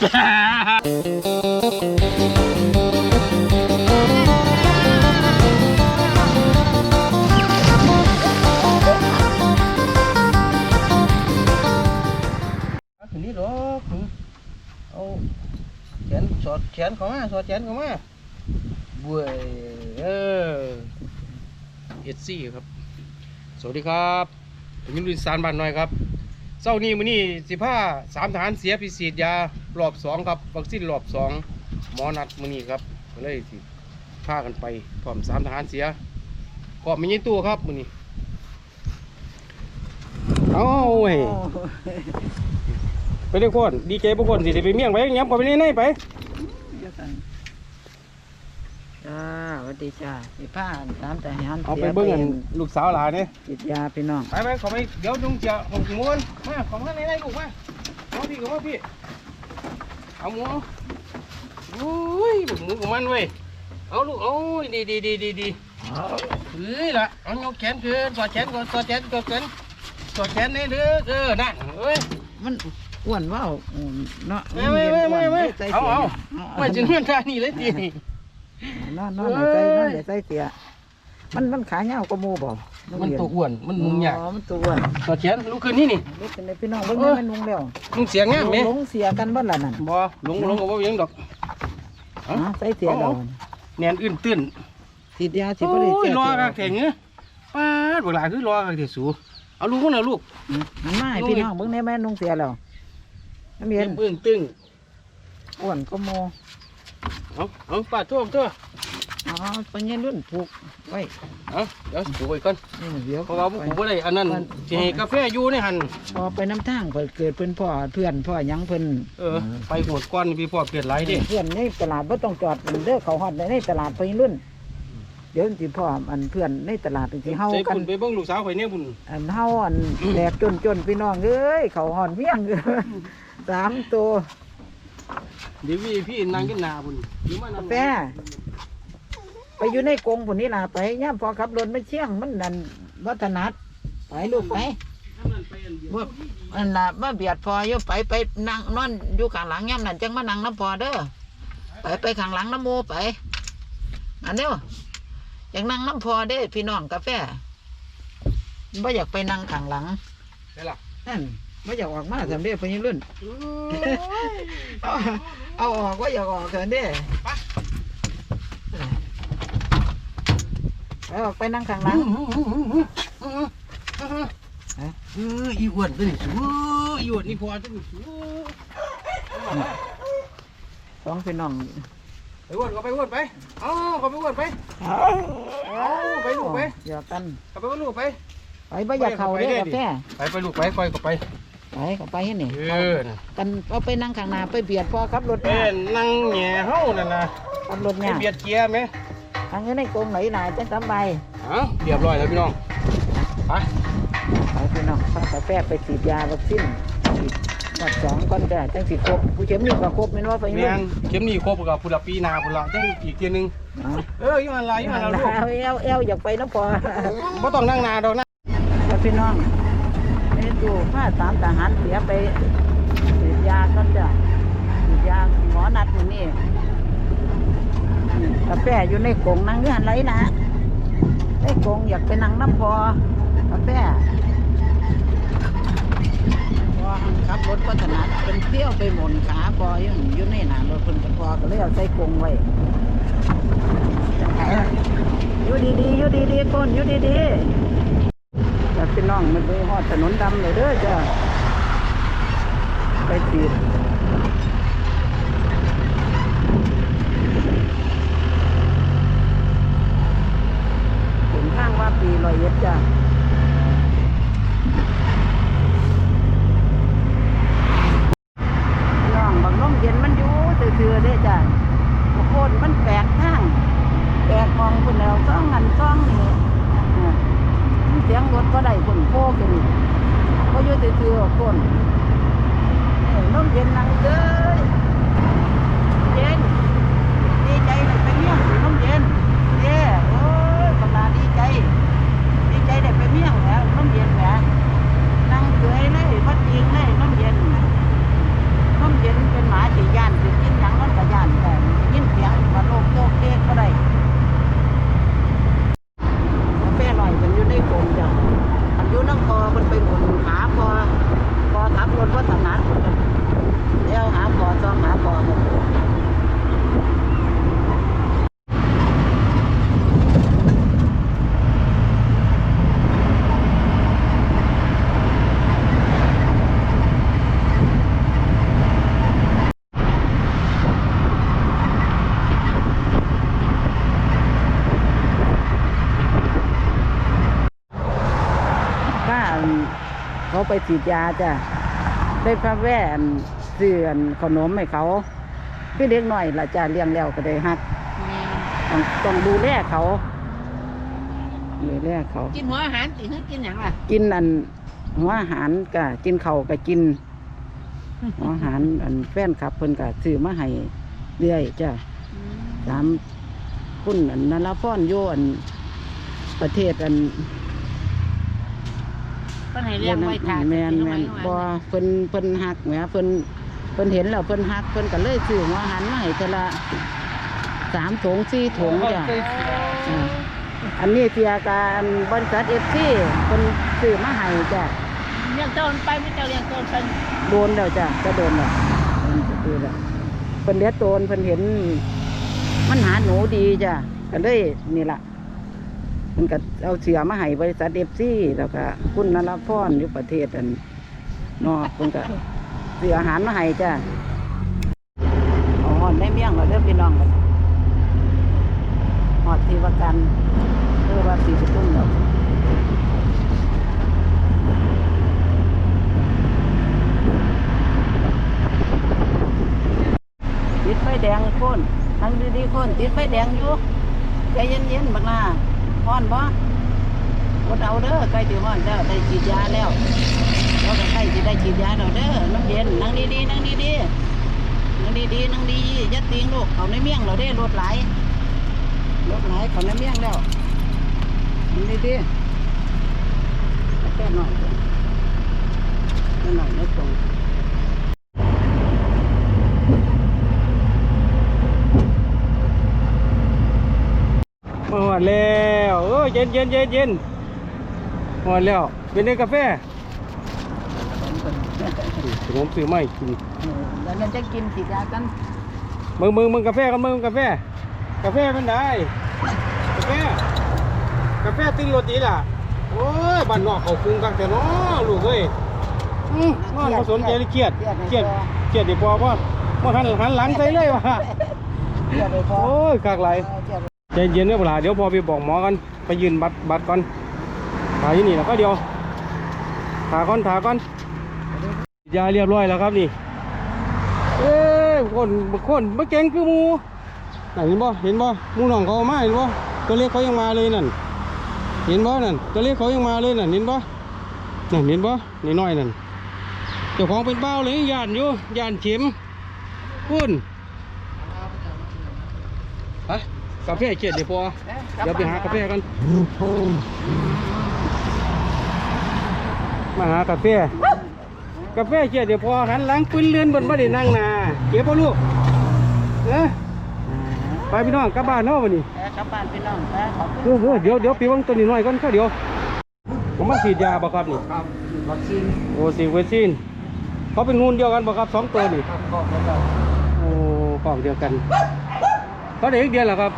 ถึงนี้หรอกเอาแขนสอดแขนเข้ามาสอดแขนเข้ามาบุ้ยเออเอ็ดซี่ครับ สวัสดีครับผมยินดีสารบ้านน้อยครับ เช้านี้มื้อนี้สิพาสามทหารเสียพิสีดยารอบสองครับวัคซีนรอบสองหมอนัดมื้อนี้ครับก็เลยสิพากันไปพร้อมสามทหารเสียพร้อมมียี่ตู้ครับมื้อนี้เอาเว้ยไปเด้อคนดีใจบุคคลสิได้ไปเมี่ยงไปย้ำก่อนไปนี่ไหนไป จ้าสวัสดีจ้าพี่ผ้าตามแต่หันเอาไปเบิ่งกันลูกสาวหลานเนี่ยจิตยาพี่น้องไปไปขอไปเดี๋ยวลุงจะหกม้วนมาขอมาในไหนลูกมาเอาพี่ขอมาพี่เอาหมูเอาอุ้ยลูกหมูของมันเว้ยเอาลูกเอาดีดีดีดีดีเฮ้ยละเอายกแขนขึ้นสอดแขนก่อนสอดแขนก่อนกันสอดแขนนี่เด้อเออนั่นเอ้ยมันอ้วนเว้าอืมเนาะไม่ไม่ไม่ไม่ไม่ใส่เอาเสียเอาไม่จึงเงื่อนท่านี่เลยที นอนนอนอย่าใส่นอนอย่าใส่เสียมันมันขาเงาวก็มูบ่มันตัวอ้วนมันนุ่งยากอ๋อมันตัวอ้วนสอดแขนลูกขึ้นนี่นี่ลูกเป็นไงพี่น้องเบิ่งให้มันนุ่งแล้วมึงเสียงงามไหมหลงเสียกันบ่ล่ะนั่นบ่หลงหลงก็บ่เวียงดอกอ๋อใส่เสียเอาเราแนนอื่นตื้นจิตยาสิโอ้บ่ได้ยเสียรอเสียกักแข่งเงี้ยป้าดบักหลาคือรอกักเถสูเอาลูกคนน่ะลูกอืมมันมาให้พี่น้องเบิ่งได้แม่นุ่งเสียแล้วน้ำเย็นเบิ่งตึงอ้วนก็มูเอาเอาป้าทั่วทั่ว อ๋อปัญญารุ่นผูกไว้เอาเดี๋ยวปลูกไว้ก่อนนี่เดี๋ยวเพราะว่าบ่ปลูกบ่ได้อันนั้นสิให้กาแฟอยู่ในหั่นพอไปน้ำทางเพิ่นเกิดเพิ่นพ่อเพื่อนพ่อหยังเพิ่นเออไปโหดก่อนพี่พ่อเกิดหลายเด้เพื่อนในตลาดบ่ต้องจอดเด้อเขาฮอดในตลาดไปรุ่น เดี๋ยวสิพ่ออันเพื่อนในตลาดสิเฮาใจกันคุณไปเบิ่งลูกสาวข่อยเนี่ยบุญอันเฮาอันแหลกจนจนพี่น้องเอ้ยเขาฮอดเวียงเอ้ยสามตัวเดี๋ยวพี่พี่นั่งกินหน้าบุญหรือมากาแฟ ไปอยู่ในกรงพุ่นนี่ล่ะไปย่ามพอขับรถไม่เชี่ยงมันนั่นวัฒนัดไปลูกไปว่าอันน่ะมาเบียดพออยู่ไปไปนั่งนอนอยู่ข้างหลังย่ำนั่นจังมานั่งน้ำพอเด้อไปไปข้างหลังน้ำโมไปอันเดียวอยากนั่งน้ำพอเด้อพี่น้องกาแฟไม่อยากไปนั่งข้างหลังได้ล่ะนั่นไม่อยากออกมาทำเด้อพญรุ่นเอาเอาออกว่าอยากออกเถอะเด้ เอไปออกไปนั่งข้างหลังเอออีอ้วนตัวนี้สูอีอ้วนนี่พอตัวนี้สูสองพี่น้องไปอ้วนก็ไปอ้วนไป เอาก็ไปอ้วนไป เอาไปลูกไปเดี๋ยวกันก็ไปลูกไป ไปบ่อยากเข้าเด้อกาแฟไปไปลูกไปคอยก็ไป ไปก็ไปให้นี่กันเอาไปนั่งข้างหน้าไปเบียดพ่อขับรถเป็ยนั่งแหน่เฮานั่นน่ะขับรถไปยากเบียดเกียร์ไหม ทางนี้ในกรงไหนหนาจะสบายเอาเรียบร้อยแล้วพี่น้องไปไปพี่น้องพากาแฟไปฉีดยาวัคซีนฉีดวัดสองก่อนแต่จังสิครบผู้เข็มนี่ก็ครบแม่นว่าไปแม่นู่นนเข็มนี่ครบกับพุทธปีหนาพุทธละจังอีกเทียหนึงเอาเอออยู่หันละอยู่หันละลูกเอาเอวเอวอยากไปน้ำพอบ่ต้องนั่งนาดอกนะแล้วพี่น้องนี่ดูผ้าสามทหารเสียไปฉีดยาก่อนจ้ะฉีดยาหมอนัดอยู่นี่กา แฟอยู่ในกงนั่งอยู่หันไรนะในกงอยากไปนั่งน้ำพอกาแฟพอขับรถก็ถนัดเป็นเที่ยวไปหมุนขาพออยู่อยู่ในหนารถเพิ่นพอก็เลยเอาใส่กงไว้อยู่ดีๆอยู่ดีๆคนอยู่ดีๆแต่พี่น้องมันไปหอดถนนดำเลยเด้อจ้ะไปติดถึงข้างว่าปีล อยเอ็ดจ้ะ น้องบางน้มเย็นมันอยู่ซื่อๆเด้จ้ะบางคนมันแปลกทางแปลกมองคนแล้วซ่องงันซ่องนี่เออเสียงรถก็ได้คนโคขึ้นก็อยู่ซื่อๆคนเออน้มเย็นนั่งเด้อเย็นดีใจเลยไปเมี่ยงสิน้มเย็นเย้โอ้ยกำลังดีใจ ดีใจได้ไปเมี่ยงแล้วน้มเย็นแหมนั่งเกยเลยวัดจริงเลยน้มเย็น น้มเย็นเป็นหมาสีย มันไปหมุนหาพอพอขับรถวัฒนัดแล้วหาพอจองหาพอหมด ป้าอั่นเขา ไปฉีดยาจ้ะได้พระแว่นเสื่อนขนมให้เขา พี่เลี้ยงหน่อยละจ้ะเลี้ยงแล้วก็ได้ฮักต้องต้องดูแลเขาดูแลเขากินหัวอาหารติคือกินอย่างล่ะกินอันหัวอาหารก็กินเขาวก็กินหัวอาหารอันแฟนขับเพิ่นก็ซื้อมาให้เรื่อยจ้ะสามคุณอันนันละฟ้อนโยอันประเทศอัน เพิ่นให้เลี้ยงไว้ทานแมนแมนบ่เพิ่นเพิ่นหักแหมเพิ่นเพิ่นเห็นแล้วเพิ่นหักเพิ่นก็เลยซื้อหัวอาหารมาให้แต่ละสามถุงสี่ถุงจ้ะอ่าอันนี้เสียการบริษัทเอฟซีเพิ่นซื้อมาให้จ้ะเลี้ยงโตนไปไม่เจ้าเลี้ยงโตนเป็นโดนแล้วจ้ะจะโดนแล้วเพิ่นจะซื้อแล้วเพิ่นเลี้ยงโตนเพิ่นเห็น มันหาหนูดีจ้ะก็เลยนี่ล่ะ เพิ่นก็เอาเสือมาให้บริษัทเอฟซีแล้วก็คุณนรพรอยู่ประเทศอันนอกเพิ่นก็เสืออาหารมาให้จ้ะเอาหอดในเมี่ยงเราเด้อพี่น้องบัดหอดที่ว่ากันเออว่าสีประตุ้มดอกติดไฟแดงโคนทั้งดีๆโคนติดไฟแดงอยู่ใจเย็นๆบักหน้า ฮ้อนบ่กดเอาเด้อใกล้ถึงฮ้อนแล้วได้ฉีดยาแล้วเราก็ใกล้จะได้ฉีดยาแล้วเด้อน้ำเย็นนั่งดีๆนั่งดีๆนั่งดีๆนั่งดีๆยัดติงลูกเขาในเมี่ยงเราได้รถไหลรถไหลเขาในเมี่ยงแล้วนั่งดีๆแค่หน่อยจ้ะแค่หน่อยไม่ตรงมาหอด แล้วเออเย็นเย็นเย็นเย็นหอดแล้ว เป็นได้กาแฟผมซื้อไม่กินแล้วมันจะกินฉีดยากันมึงมึงมึงกาแฟกันมึงกาแฟ กาแฟมันได้ กาแฟ กาแฟติ้งโรตีล่ะ โอ้ยบ้านนอกเขาคุงกันแต่เนาะลูกเอ้ยอื้อนอนผสนใจเลยเครียด เครียด เครียดดีพอป่ะว่าหันหันหลังใส่เลยว่ะเดี๋ยวไปพอโอ้ยกากไหลเดี๋ยวไป ใจเย็นเด้อเวลาเดี๋ยวพอไปบอกหมอกันไปยืนบัตรบัตรก่อนถ่ายที่นี่แล้วก็เดียวถ่าก่อนถ่าก่อนยาเรียบร้อยแล้วครับนี่เอ้ยคนคนมาเก่งคือมูเห็นบ่เห็นบ่มูน้องเขาเอามาเห็นบ่ตัวเล็กเขายังมาเลยนั่นเห็นบ่นั่นตัวเล็กเขายังมาเลยนั่นเห็นบ่นั่นเห็นบ่นี่น้อยนั่นเจ้าของเป็นเบ้าเลยยานอยู่ยานเข็มคุณไป กาแฟเกียดเดี๋ยวพอเดี๋ยวไปหากาแฟกัน มาหากาแฟ กาแฟเกียดเดี๋ยวพอหันหลังปืนเลื่อนบนบ่ได้นั่งนาเก็บป่ะลูกเอ้ไปพี่น้องกลับบ้านเนาะวันนี้เออกลับบ้านพี่น้องเออขอบเอคุณอเออเดี๋ยวเดี๋ยวปีวังตัวนี้หน่อยก่อนค่ะเดี๋ยว ผมมาฉีดยาบ่ครับนี่ครับวัคซีนโอ้สีเวคซีนเขาเป็นงูเดียวกันบ่ครับสองตัวนี่ครับก็แล้วก็โอ้กล่องเดียวกันเขาได้อีกเดือนแล้วครับ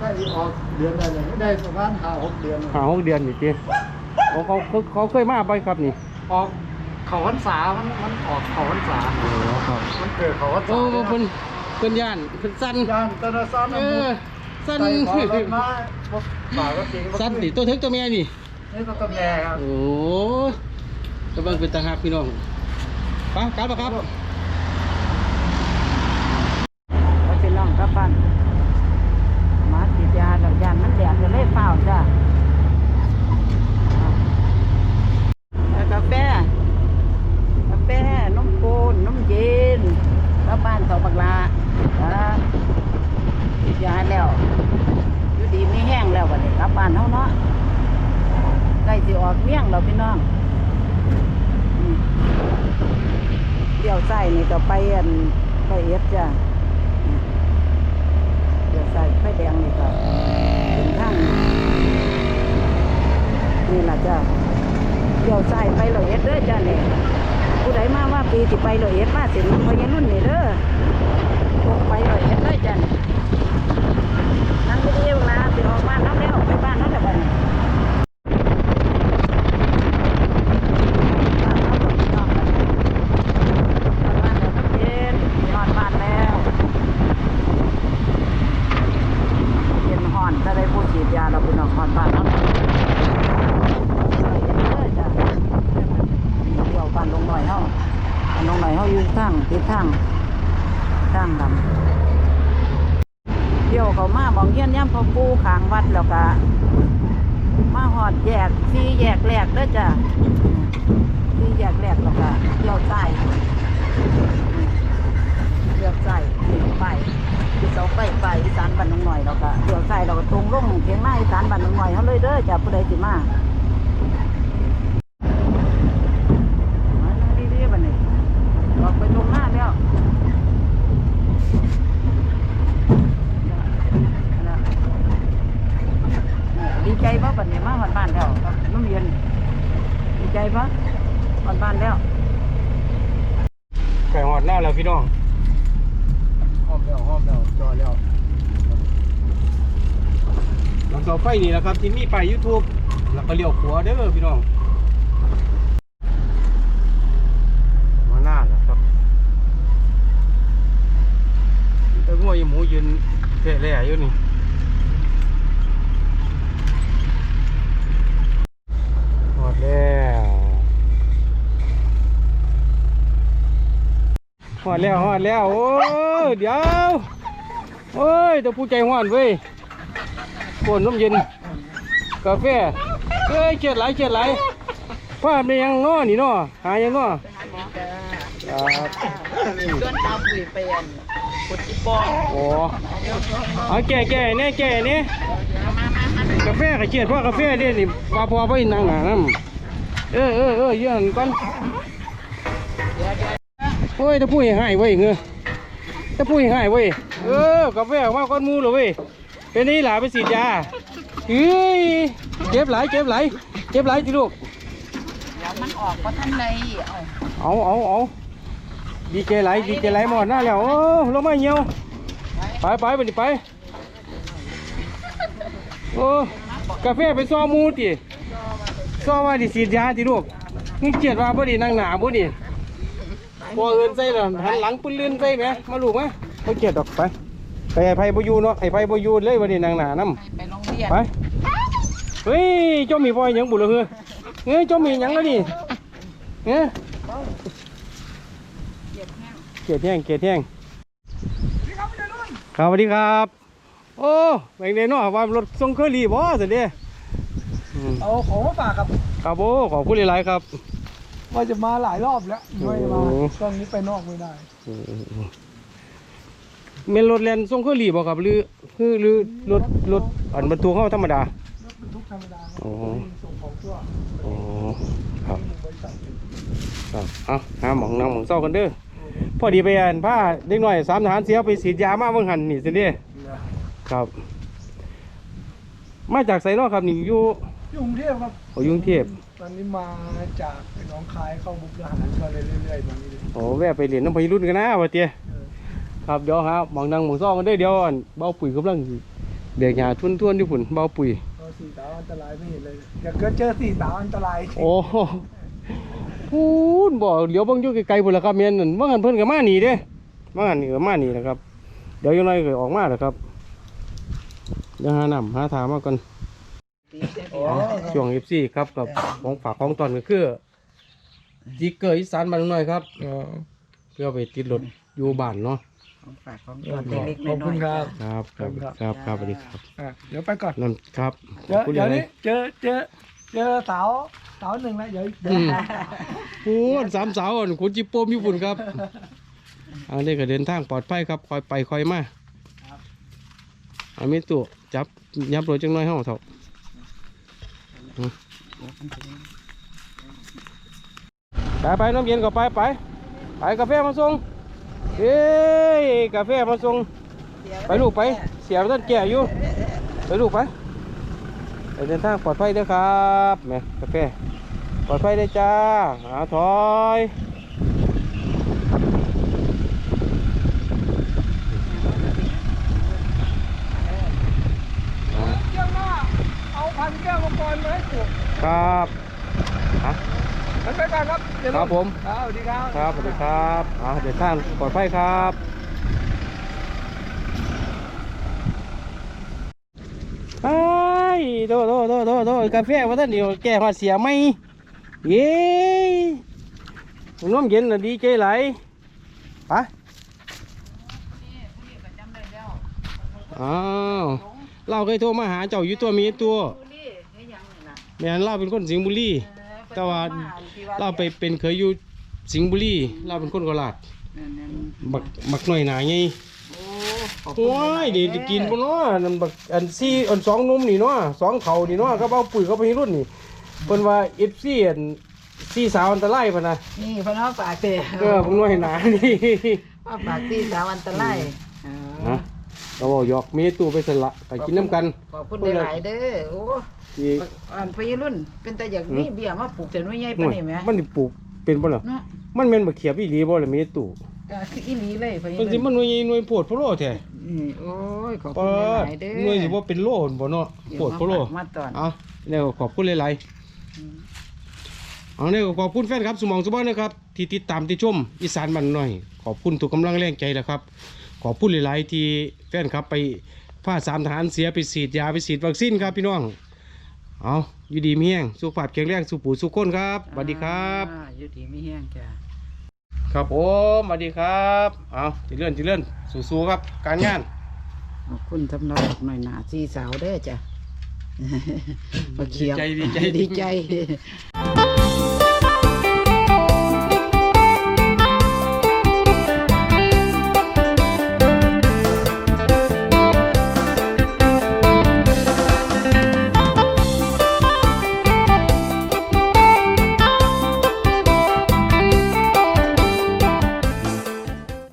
ได้ออกเดือนได้เลยได้ประมาณห้าหกเดือนหาหกเดือนนี่จีโอ้เขาเขาเขาเคยมาไปครับนี่ออกเขาพรรษามันมันออกเขาพรรษาโอ้ครับมันเกิดเขาพรรษาโอ้เพิ่นเพิ่นย่านเพิ่นสั้นย่านตะนาซานเอน้ำมุอสั้นใจขอรถมาพวกป่าก็จริงสั้นติตัวเทึกตัวเมียนี่นี่ก็ตัวแม่ครับโอ้ยกำลังเป็นตาหักพี่น้องไปกลับแล้วครับ ไปพี่น้องกลับบ้านมาฉีดยาดอกยานมันแดดก็เลยเฝ้าจ้ะเอากาแฟกาแฟนมปูนนมเย็นกลับบ้านต่อบักลาจ้ะฉีดยาแล้วอยู่ดีไม่แห้ งแล้ววันนี้กลับบ้านเฮาเนาะใกล้สิออกเมี่ยงแล้วพี่น้องเดี๋ยวใส่นี่ก็ไปอันไปเอฟจ้ะเดี๋ยวใส่ไฟแดงนี่ก็เป็นทางนี่ล่ะจ้ะเดี๋ยวใส่ไปร้อยเอ็ดเด้อจ้าเนี่ยผู้ใดมาว่าปีสิไปร้อยเอ็ดมาเสร็จพอยรุ่นนี่เด้อไปร้อยเอ็ดเลยจ้า เนี่ยนั่งไปเดียวออกมาน้ำแล้วไปบ้านน้ำแล้วบ้านน้ำแล้วเย็นนอนบ้านแล้ว เย็นห่อนจะได้ผู้ฉีดยาเราเป็นออกห่อนบ้านเนาะเดี๋ยวบ้านลงหน่อยเฮาบ้านลงหน่อยเฮาอยู่ทางทิศทางทางดำเดี๋ยวเขามาบองเยี่ยนย่ำเขาปูขางวัดแล้วก็มาหอดแยกสี่แยกแรกเด้ อจ้ะสี่แยากแรกแล้วก็เลี้ยวใต้เลี้ยวใต้ไปที่เสาไฟไปอีสานบ้านหนองหน่อยเราก็เดี๋ยวใส่เราก็ตรงลงเพียงหน้าอีสานบ้านหนองหน่อยเขาเลยเด้อจ้ะผู้ใดสิมามาดีๆบัดนี้ออกไปตรงหน้าแล้วดีใจปะบัดนี้มาหอดบ้านแล้วน้ำเย็น ใจปะหอดบ้านแล้วไก่หอดหน้าแล้วพี่น้องห้อมแล้วห้อมแล้วจอแล้วหลังเสาไฟนี่แหละครับ ที่มีไปยูทูบแล้วก็เลี้ยวขวาเด้อพี่น้องมาหน้าแล้วครับแต่งัวอยังหมูยืนเทะแล่อยู่นี่หอดแล้ว หอดแล้วหอดแล้ว โอ้ยเดี๋ยว โอ้ยแต่ผู้ใจหอนเว้ยปนน้ำเย็น กาแฟเอ้ยเจ็ดไหลเจ็ดไหลายว่าไม่ยังง้อนี่นาะหายังง้อครับชวนตาปุ๋ยไปอันพุทธิปองโอ้เอาแก่แก่เนี่ยแก่เนี่ยกาแฟกับเจ็ดพ่อกาแฟเด้นี่ว่าพอไปนั่งหนาน้ำเออเออเออเยื่อนก่อน โอ้ยตะปุ้ยหายเว้ยเงือตะปุ้ยหายเว้ยเออกาแฟออกมาก้อนมูเลยเว้ยเป็นนี่หลาไปฉีดยาเฮ้ยเจ็บไหลเจ็บไหลเจ็บไหลจิลูกเดี๋ยวมันออกเพราะท่านในเอาเอาเอาเอาดีเจไหลดีเจไหลหมดหน้าแล้วโอ้ลงมาเหี่ยวไปไปไปดิไปโอ้กาแฟไปซ้อหมูติซ้อว่าดิฉีดยาติลูกนี่เจียดว่าบ่ดีนั่งหนาบ่ดี พอเอินใส่แล้วหันหลังปืนลื่นใส่ไหมมาลูกไหมบ่เจียดดอกไปไปไอ้ไผบ่อยู่เนาะไอ้ไผบ่อยู่เลยบ่ดีนั่งหนานํไปโรงเรียนไปเฮ้ยเจ้ามีบ่อยหยังบุเหรอเฮ้ยเฮ้ยเจ้ามีหยังแล้วนี่เฮ้ยเกียดแห้งเกียดแห้งครับสวัสดีครับ โอ้แบงเดนเนาะว่ารถส่งเคอรี่บ่สิเด้อืมเอาของมาฝากครับ ครับโอ้ขอบคุณหลายๆครับ ว่าจะมาหลายรอบแล้วไม่มาโอ้ตอนนี้ไปนอกไม่ได้อืมเมนรถแลนส่งเคอรี่บ่ครับหรือคือหรือรถรถอันบรรทุกเฮาธรรมดารถบรรทุกธรรมดาครับโอ้ส่งของทั่วโอ้ครับบริษัทครับเอาหาหมองนั่งหมองเศร้ากันเด้อพอดีไปอ่านผ้าเด็กหน่อยสามทหารเสียไปฉีดยามาเบิ่งหันนี่สิเด้ครับ มาจากไสเนาะครับนี่อยู่อยู่กรุงเทพครับโอ้อยกรุงเทพ ตอนนี้มาจากหนองคายเข้าบุกดาหารก็เลยเรื่อยๆมานี่เลยโอ้แวะไปเรียนน้ำพายุรุ่นกันนะว่าเตี้ยเออครับเดี๋ยวหาหมองนั่งหมองซ่องกันเด้อเดี๋ยวอั่นเบาปุ๋ยกำลังเบียกหญ้าทุ่นๆอยู่พุ่นเบาปุ๋ยเราสี่สาวอันตรายไม่เห็นเลยอยากเกิดเจอสี่สาวอันตรายโอ้โหพูนบ่เดี๋ยวเบิ่งอยู่ไกลๆพุ่นล่ะครับแม่นนั่นว่างั้นเพิ่นก็มานี่เด้ว่างั้นนี่ก็มานี่แหละครับ เดี๋ยวยังไงก็ออกมาแหละครับเดี๋ยวหาน้ำหาทางมาก่อน ช่วง FC ครับกับของฝากของตอนก็คือจิกเกอร์อีสานบ้านหน่อยครับเพื่อไปติดรถอยู่บ้านเนาะของฝากของตอนเล็กๆขอบน้คุอณยครับ ครับครับครับครับสวัสดีครับอะเดี๋ยวไปก่อน นั่นครับเดี๋ยวขอบคุณเดี๋ยวเลนี้ยเจอเจอเจอสาวสาวหนึ่งแล้วเดี๋ยวเดี๋ยวอืมโอ้ยสามสาวอะคุณจิปโปมญี่ปุ่นครับอันนี้ก็เดินทางปลอดภัยครับคอยไปคอยมาอันนี้ตัวจับยับรถจังน้อยห้องเถอะอืม ไปไปน้ำเย็นก็ไปไปไปกาแฟมาส่งเอ้ยกาแฟมาส่งไปลูกไปเสียต้นแก่อยู่ไปลูกไปไปเดินทางปลอดภัยเด้อครับแม่กาแฟปลอดภัยได้จ้าหาถอย เกี่ยวหน้าเอาพันแก้วมังกรมาให้ปลูก ครับฮะมันไปกันครับเดี๋ยวครับผมครับสวัสดีครับ ครับสวัสดีครับอ่าเดี๋ยวท่านปลอดภัยครับไอ้ยโดโดโดโดโดกาแฟว่าท่านเดียวแก้หัวเสียไหมเย้น้มเย็นน่ะดีใจไหลายไปอ้าวเราเคยโทรมาหาเจ้าอยู่ตัวมีตัว แม่นเราเป็นคนสิงห์บุรี แต่ว่า เราไปเป็นเคยอยู่สิงห์บุรีเราเป็นคนโคราชบักบักหน่อยหนาไงโอ้โอ้ยเดี๋ยวจะกินบ่เนาะนั่นบักอันซี่อันสองหนุ่มนี่เนาะสองเฒ่านี่เนาะก็เอาปุ๋ยเขาไปรุ่นนี่เพิ่นว่า FC อันซี่สาวอันตรายพุ่นน่ะนี่พน้องปากเตะเออผมน้อยหนานี่ว่าปากตีสาวอันตรายฮะเราบอกหยอกเมีตู้ไปสละไปกินน้ำกันขอบคุณหลายๆเด้อโอ้ ที่อันพี่รุ่น เป็นแต่อย่างนี้เบี้ยมาปลูกแต่น้อยใหญ่ปานนี้แหมมันสิปลูกเป็นบ่ล่ะเนาะมันแม่นบักเขียบอีหลีบ่ล่ะเมีตู้ก็คืออีหลีเลยพี่มันสิรุ่นมันหน่วยใหญ่หน่วยโพดโพโลแท้นี่โอ้ยขอบปคุณอหดลายๆเด้อหน่วยสิบ่เป็นโลนบ่เนาะโพดโพโล มาตอน เอาแล้วขอบคุณหลายๆเอาเนี่ยขอบคุณแฟนครับสมองสมบัตินะครับ ที่ติดตามที่ชมอีสานมันหน่อย ขอบคุณทุกกำลังแรงใจนะครับ ขอบคุณหลายๆที่แฟนครับไปผ้าสามทหารเสียไปฉีดยาไปฉีดวัคซีนครับพี่น้อง เอาอยู่ดีมีแห้งสุขภาพแข็งแรงสุขผู้สุขคนครับสวัสดีครับอ่าอยู่ดีไม่แห้งจ้ะ ครับผมสวัสดีครับเอาจิเลื่อนจิเลื่อนสู้ๆครับ การงาน ขอบคุณสำหรับหน่อยหนาสีสาวเด้อจ้ะ มาเขียวดีใจดีใจ ดีใจ